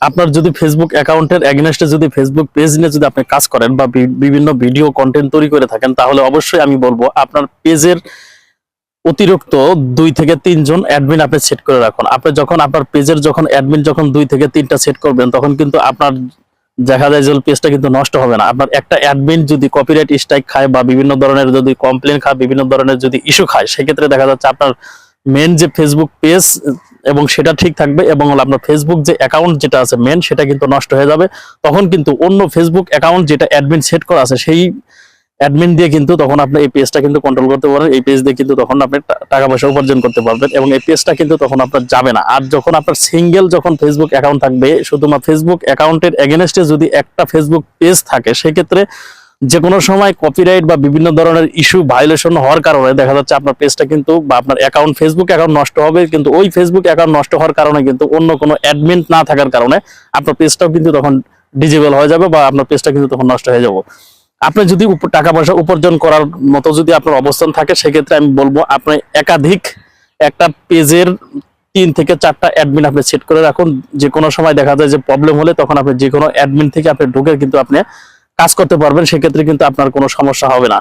আপনার যদি ফেসবুক অ্যাকাউন্টের এগেনস্টে যদি ফেসবুক পেজ নিয়ে যদি আপনি কাজ করেন বা বিভিন্ন ভিডিও কন্টেন্ট তৈরি করে থাকেন, তাহলে অবশ্যই আমি বলব আপনার পেজের অতিরিক্ত দুই থেকে তিনজন অ্যাডমিন আপনি সেট করে রাখুন। আপনি যখন আপনার পেজের যখন অ্যাডমিন যখন দুই থেকে তিনটা সেট করবেন, তখন কিন্তু আপনার দেখা যায় যে পেজটা কিন্তু নষ্ট হবে না। আপনার একটা অ্যাডমিন যদি কপিরাইট স্ট্রাইক খায় বা বিভিন্ন ধরনের যদি কমপ্লেন খায়, বিভিন্ন ধরনের যদি ইস্যু খায়, সেক্ষেত্রে দেখা যাচ্ছে আপনার মেন যে ফেসবুক পেজ এবং সেটা ঠিক থাকবে এবং আপনার ফেসবুক যে অ্যাকাউন্ট যেটা আছে মেন সেটা কিন্তু নষ্ট হয়ে যাবে। তখন কিন্তু অন্য ফেসবুক অ্যাকাউন্ট যেটা অ্যাডমিন সেট করা আছে, সেই অ্যাডমিন দিয়ে কিন্তু তখন আপনি এই পেজটা কিন্তু কন্ট্রোল করতে পারেন। এই পেজ দিয়ে কিন্তু তখন আপনি টাকা পয়সা উপার্জন করতে পারবেন এবং এই পেজটা কিন্তু তখন আপনার যাবে না। আর যখন আপনার সিঙ্গেল যখন ফেসবুক অ্যাকাউন্ট থাকবে, শুধুমাত্র ফেসবুক অ্যাকাউন্টের এগেনস্টে যদি একটা ফেসবুক পেজ থাকে, সেক্ষেত্রে যে কোনো সময় কপিরাইট বা বিভিন্ন ধরনের ইস্যু ভাইলেশন হওয়ার কারণে দেখা যাচ্ছে আপনার পেজটা কিন্তু বা আপনার অ্যাকাউন্ট ফেসবুক অ্যাকাউন্ট নষ্ট হবে, কিন্তু ওই ফেসবুক অ্যাকাউন্ট নষ্ট হওয়ার কারণে কিন্তু অন্য কোনো অ্যাডমিন না থাকার কারণে আপনার পেজটাও কিন্তু তখন ডিজেবল হয়ে যাবে বা আপনার পেজটা কিন্তু তখন নষ্ট হয়ে যাবে। আপনি যদি টাকা পয়সা উপার্জন করার মতো যদি আপনার অবস্থান থাকে, সেক্ষেত্রে আমি বলব আপনি একাধিক একটা পেজের তিন থেকে চারটা অ্যাডমিন আপনি সেট করে রাখুন। যে কোনো সময় দেখা যায় যে প্রবলেম হলে তখন আপনি যে কোনো অ্যাডমিন থেকে আপনি ঢুকে কিন্তু আপনি কাজ করতে পারবেন সেক্ষেত্রে কিন্তু আপনার কোনো সমস্যা হবে না।